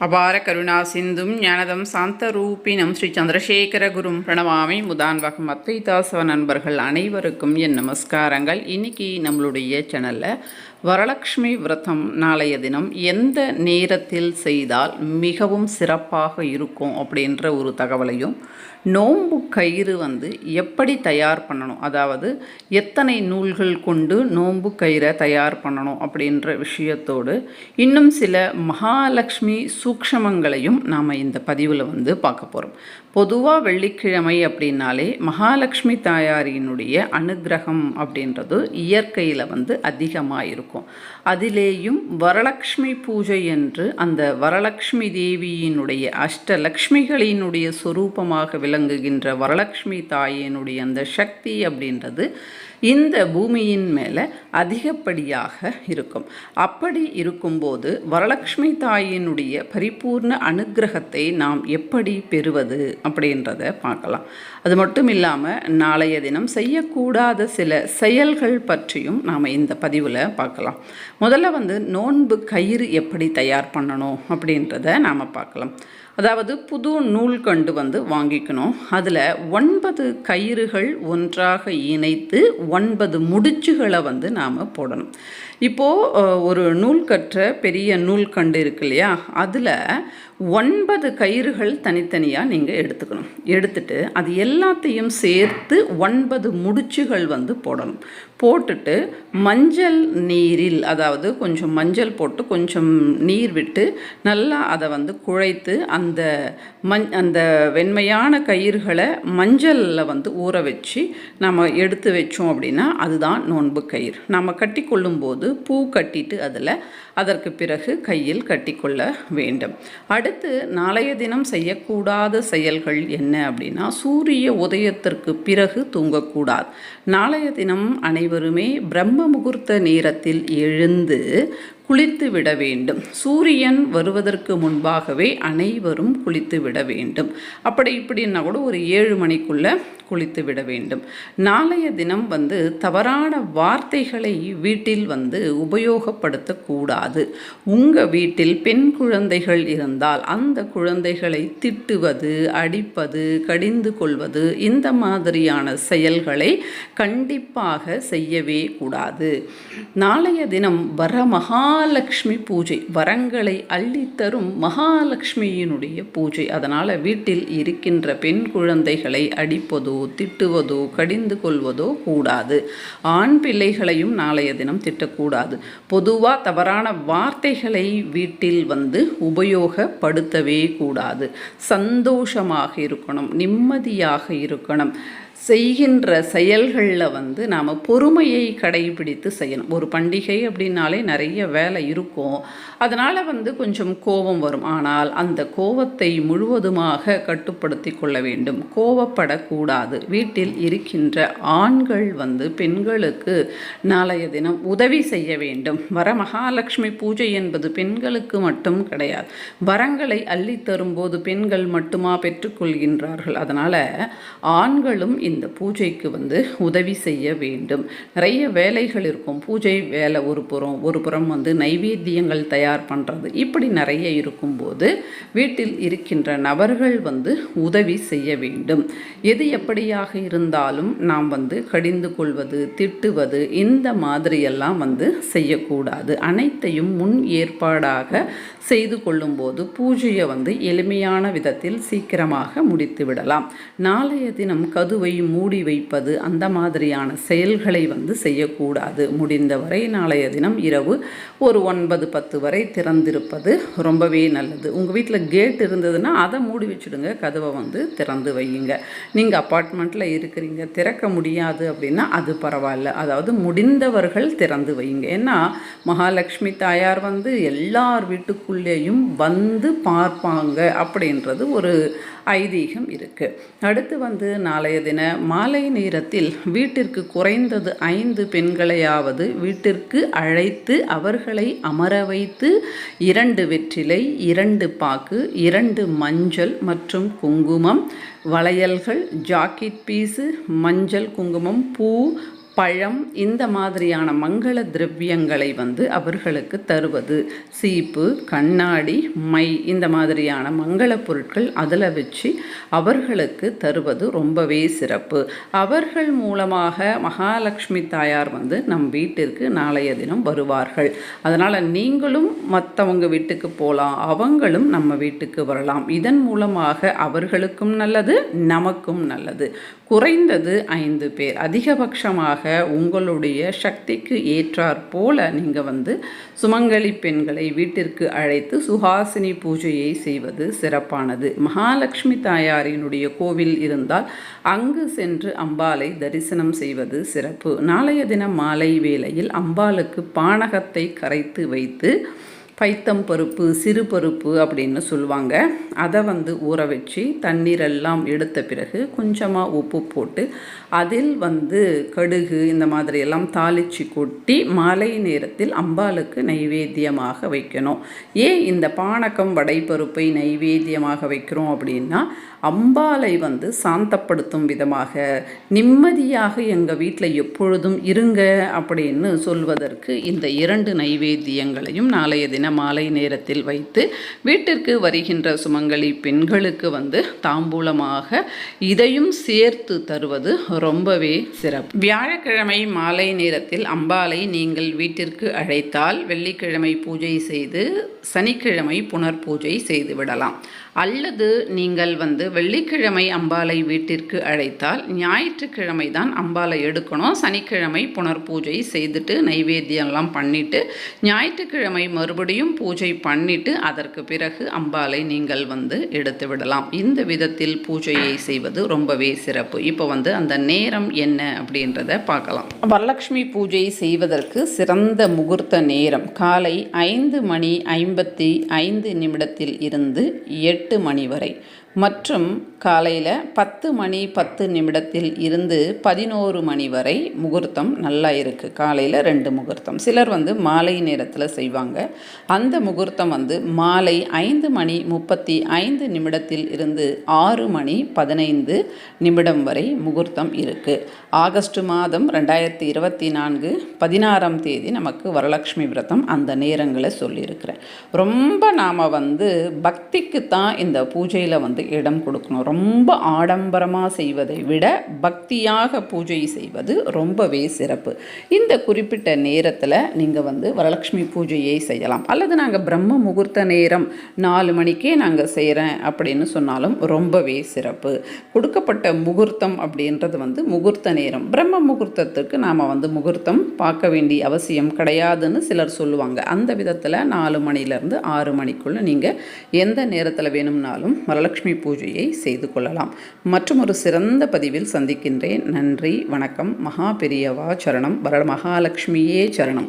அபார கருணா சிந்தும் ஞானதம் சாந்த ரூபினம் ஸ்ரீ சந்திரசேகர குரும் பிரணவாமி முதான்வகம் அத்வைதாசவ நண்பர்கள் அனைவருக்கும் என் நமஸ்காரங்கள். இன்னைக்கு நம்மளுடைய சேனலில் வரலக்ஷ்மி விரதம் நாளைய தினம் எந்த நேரத்தில் செய்தால் மிகவும் சிறப்பாக இருக்கும் அப்படின்ற ஒரு தகவலையும் நோம்பு கயிறு வந்து எப்படி தயார் பண்ணணும் அதாவது எத்தனை நூல்கள் கொண்டு நோம்பு கயிறை தயார் பண்ணணும் அப்படின்ற விஷயத்தோடு இன்னும் சில மகாலட்சுமி சூக்ஷமங்களையும் நாம் இந்த பதிவில் வந்து பார்க்க போகிறோம் பொதுவாக வெள்ளிக்கிழமை அப்படின்னாலே மகாலட்சுமி தாயாரினுடைய அனுகிரகம் அப்படின்றது இயற்கையில் வந்து அதிகமாக இருக்கும் அதிலேயும் வரலக்ஷ்மி பூஜை என்று அந்த வரலக்ஷ்மி தேவியினுடைய அஷ்டலக்ஷ்மிகளினுடைய சொரூபமாக விளங்குகின்ற வரலக்ஷ்மி தாயினுடைய அந்த சக்தி அப்படின்றது இந்த பூமியின் மேலே அதிகப்படியாக இருக்கும். அப்படி இருக்கும்போது வரலக்ஷ்மி தாயினுடைய பரிபூர்ண அனுகிரகத்தை நாம் எப்படி பெறுவது அப்படின்றத பார்க்கலாம். அது மட்டும் இல்லாமல் நாளைய தினம் செய்யக்கூடாத சில செயல்கள் பற்றியும் நாம் இந்த பதிவில் பார்க்கலாம். முதல்ல வந்து நோன்பு கயிறு எப்படி தயார் பண்ணணும் அப்படின்றத நாம் பார்க்கலாம். அதாவது புது நூல் கண்டு வந்து வாங்கிக்கணும். அதில் ஒன்பது கயிறுகள் ஒன்றாக இணைத்து ஒன்பது முடிச்சுகளை வந்து நாம் போடணும். இப்போது ஒரு நூல் கற்ற பெரிய நூல்கண்டு இருக்கு இல்லையா? அதில் ஒன்பது கயிறுகள் தனித்தனியாக நீங்கள் எடுத்துக்கணும். எடுத்துட்டு அது எல்லாத்தையும் சேர்த்து ஒன்பது முடிச்சுகள் வந்து போடணும். போட்டுட்டு மஞ்சள் நீரில் அதாவது கொஞ்சம் மஞ்சள் போட்டு கொஞ்சம் நீர் விட்டு நல்லா அதை வந்து குழைத்து அந்த மஞ் அந்த வெண்மையான கயிறுகளை மஞ்சளில் வந்து ஊற வச்சு நம்ம எடுத்து வச்சோம் அப்படின்னா அதுதான் நோன்பு கயிறு. நம்ம கட்டி கொள்ளும்போது பூ கட்டிட்டு அதில் அதற்கு பிறகு கையில் கட்டிக்கொள்ள வேண்டும். அடுத்து நாளைய தினம் செய்யக்கூடாத செயல்கள் என்ன அப்படின்னா சூரிய உதயத்திற்கு பிறகு தூங்கக்கூடாது. நாளைய தினம் அனைவருமே பிரம்ம முகூர்த்த நேரத்தில் எழுந்து குளித்து விட வேண்டும். சூரியன் வருவதற்கு முன்பாகவே அனைவரும் குளித்து விட வேண்டும். அப்படி இப்படின்னா கூட ஒரு ஏழு மணிக்குள்ளே குளித்து விட வேண்டும். நாளைய தினம் வந்து தவறான வார்த்தைகளை வீட்டில் வந்து உபயோகப்படுத்தக்கூடாது உங்கள் வீட்டில் பெண் குழந்தைகள் இருந்தால் அந்த குழந்தைகளை திட்டுவது அடிப்பது கடிந்து கொள்வது இந்த மாதிரியான செயல்களை கண்டிப்பாக செய்யவே கூடாது. நாளைய தினம் வர மகாலட்சுமி பூஜை. வரங்களை அள்ளித்தரும் மகாலட்சுமியினுடைய பூஜை. அதனால் வீட்டில் இருக்கின்ற பெண் குழந்தைகளை அடிப்பதோ திட்டுவதோ கடிந்து கொள்வதோ கூடாது. ஆண் பிள்ளைகளையும் நாளைய தினம் திட்டக்கூடாது. பொதுவாக தவறான வார்த்தைகளை வீட்டில் வந்து உபயோகப்படுத்தவே கூடாது. சந்தோஷமாக இருக்கணும் நிம்மதியாக இருக்கணும். செய்கின்ற செயல்களில் வந்து நாம் பொறுமையை கடைபிடித்து செய்யணும். ஒரு பண்டிகை அப்படின்னாலே நிறைய வேலை இருக்கும். அதனால் வந்து கொஞ்சம் கோபம் வரும். ஆனால் அந்த கோபத்தை முழுவதுமாக கட்டுப்படுத்தி கொள்ள வேண்டும். கோபப்படக்கூடாது. வீட்டில் இருக்கின்ற ஆண்கள் வந்து பெண்களுக்கு நாளைய தினம் உதவி செய்ய வேண்டும். வர மகாலட்சுமி பூஜை என்பது பெண்களுக்கு மட்டும் கிடையாது. வரங்களை அள்ளி தரும்போது பெண்கள் மட்டுமா பெற்றுக்கொள்கின்றார்கள் அதனால் ஆண்களும் இந்த பூஜைக்கு வந்து உதவி செய்ய வேண்டும். நிறைய வேலைகள் இருக்கும். பூஜை வேலை ஒரு புறம் ஒரு புறம் வந்து நைவேத்தியங்கள் தயார் பண்ணுறது இப்படி நிறைய இருக்கும்போது வீட்டில் இருக்கின்ற நபர்கள் வந்து உதவி செய்ய வேண்டும். எது எப்படியாக இருந்தாலும் நாம் வந்து கடிந்து கொள்வது திட்டுவது இந்த மாதிரியெல்லாம் வந்து செய்யக்கூடாது. அனைத்தையும் முன் ஏற்பாடாக செய்து கொள்ளும்போது பூஜையை வந்து எளிமையான விதத்தில் சீக்கிரமாக முடித்து விடலாம். நாளைய தினம் கதுவை மூடி வைப்பது அந்த மாதிரியான செயல்களை வந்து செய்யக்கூடாது. முடிந்தவரை நாளைய தினம் இரவு ஒரு ஒன்பது பத்து வரை திறந்திருப்பது ரொம்பவே நல்லது. உங்கள் வீட்டில் கேட் இருந்ததுன்னா அதை மூடி வச்சுடுங்க. கதவை வந்து திறந்து வையுங்க. நீங்கள் அப்பார்ட்மெண்ட்டில் இருக்கிறீங்க திறக்க முடியாது அப்படின்னா அது பரவாயில்ல. அதாவது முடிந்தவர்கள் திறந்து வையுங்க. ஏன்னா மகாலட்சுமி தாயார் வந்து எல்லார் வீட்டுக்குள்ளேயும் வந்து பார்ப்பாங்க அப்படின்றது ஒரு ஐதீகம் இருக்குது அடுத்து வந்து நாளைய தினம் என மாலை நேரத்தில் வீட்டிற்கு குறைந்தது ஐந்து பெண்களையாவது வீட்டிற்கு அழைத்து அவர்களை அமர வைத்து இரண்டு வெற்றிலை இரண்டு பாக்கு இரண்டு மஞ்சள் மற்றும் குங்குமம் வளையல்கள் ஜாக்கெட் பீஸு மஞ்சள் குங்குமம் பூ பழம் இந்த மாதிரியான மங்கள திரவியங்களை வந்து அவர்களுக்கு தருவது. சீப்பு கண்ணாடி மை இந்த மாதிரியான மங்கள பொருட்கள் அதில் வச்சு அவர்களுக்கு தருவது ரொம்பவே சிறப்பு. அவர்கள் மூலமாக மகாலட்சுமி தாயார் வந்து நம் வீட்டிற்கு நாளைய தினம் வருவார்கள். அதனால் நீங்களும் மற்றவங்க வீட்டுக்கு போகலாம் அவங்களும் நம்ம வீட்டுக்கு வரலாம். இதன் மூலமாக அவர்களுக்கும் நல்லது நமக்கும் நல்லது. குறைந்தது ஐந்து பேர். அதிகபட்சமாக உங்களுடைய சக்திக்கு ஏற்றாற் போல நீங்கள் வந்து சுமங்கலி பெண்களை வீட்டிற்கு அழைத்து சுஹாசினி பூஜையை செய்வது சிறப்பானது. மகாலட்சுமி தாயாரினுடைய கோவில் இருந்தால் அங்கு சென்று அம்பாளை தரிசனம் செய்வது சிறப்பு. நாளைய தினம் மாலை வேளையில் அம்பாளுக்கு பானகத்தை கரைத்து வைத்து பைத்தம் பருப்பு சிறு பருப்பு அப்படின்னு சொல்லுவாங்க. அதை வந்து ஊற வச்சு தண்ணீரெல்லாம் எடுத்த பிறகு கொஞ்சமாக உப்பு போட்டு அதில் வந்து கடுகு இந்த மாதிரி எல்லாம் தாளித்து கொட்டி மாலை நேரத்தில் அம்பாளுக்கு நைவேத்தியமாக வைக்கணும். ஏன் இந்த பானகம் வடைப்பருப்பை நைவேத்தியமாக வைக்கிறோம் அப்படின்னா அம்பாலை வந்து சாந்தப்படுத்தும் விதமாக நிம்மதியாக எங்கள் வீட்டில் எப்பொழுதும் இருங்க அப்படின்னு சொல்வதற்கு இந்த இரண்டு நைவேத்தியங்களையும் நாளைய தினம் தின மாலை நேரத்தில் வைத்து வீட்டிற்கு வருகின்ற சுமங்கலி பெண்களுக்கு வந்து தாம்பூலமாக இதையும் சேர்த்து தருவது ரொம்பவே சிறப்பு. வியாழக்கிழமை மாலை நேரத்தில் அம்பாலை நீங்கள் வீட்டிற்கு அழைத்தால் வெள்ளிக்கிழமை பூஜை செய்து சனிக்கிழமை புனர் பூஜை செய்து விடலாம். அல்லது நீங்கள் வந்து வெள்ளிக்கிழமை அம்பாலை வீட்டிற்கு அழைத்தால் ஞாயிற்றுக்கிழமை தான் அம்பாலை எடுக்கணும். சனிக்கிழமை புனர் பூஜை செய்துட்டு நைவேத்தியம்லாம் பண்ணிட்டு ஞாயிற்றுக்கிழமை மறுபடியும் பூஜை பண்ணிட்டு அதற்கு பிறகு அம்பாலை நீங்கள் வந்து எடுத்து விடலாம். இந்த விதத்தில் பூஜையை செய்வது ரொம்பவே சிறப்பு. இப்போ வந்து அந்த நேரம் என்ன அப்படின்றத பார்க்கலாம். வரலட்சுமி பூஜை செய்வதற்கு சிறந்த முகூர்த்த நேரம். காலை ஐந்து மணி ஐம்பத்தி ஐந்து நிமிடத்தில் இருந்து எட்டு மணி வரை. மற்றும் காலையில் பத்து மணி பத்து நிமிடத்தில் இருந்து பதினோரு மணி வரை முகூர்த்தம் நல்லா இருக்குது காலையில் ரெண்டு முகூர்த்தம். சிலர் வந்து மாலை நேரத்தில் செய்வாங்க. அந்த முகூர்த்தம் வந்து மாலை ஐந்து மணி முப்பத்தி ஐந்து நிமிடத்தில் இருந்து ஆறு மணி பதினைந்து நிமிடம் வரை முகூர்த்தம் இருக்குது ஆகஸ்ட் மாதம் ரெண்டாயிரத்தி இருபத்தி நான்கு பதினாறாம் தேதி நமக்கு வரலட்சுமி விரதம் அந்த நேரங்களை சொல்லியிருக்கிறேன். ரொம்ப நாம் வந்து பக்திக்கு தான் இந்த பூஜையில் வந்து இடம் கொடுக்கணும். ரொம்ப ஆடம்பரமாக செய்வதை விட பக்தியாக பூஜை செய்வது ரொம்பவே சிறப்பு. இந்த குறிப்பிட்ட நேரத்தில் நீங்கள் வந்து வரலட்சுமி பூஜையை செய்யலாம். அல்லது நாங்கள் பிரம்ம முகூர்த்த நேரம் நாலு மணிக்கே நாங்கள் செய்கிறேன் அப்படின்னு சொன்னாலும் ரொம்பவே சிறப்பு. கொடுக்கப்பட்ட முகூர்த்தம் அப்படின்றது வந்து முகூர்த்த நேரம். பிரம்ம முகூர்த்தத்துக்கு நாம் வந்து முகூர்த்தம் பார்க்க வேண்டிய அவசியம் கிடையாதுன்னு சிலர் சொல்லுவாங்க. அந்த விதத்தில் நாலு மணிலேருந்து ஆறு மணிக்குள்ளே நீங்கள் எந்த நேரத்தில் வேணும்னாலும் வரலட்சுமி பூஜையை செய்து கொள்ளலாம். மற்றும் ஒரு சிறந்த பதிவில் சந்திக்கின்றேன். நன்றி வணக்கம். மகா பெரியவா சரணம். வர மகாலட்சுமியே சரணம்.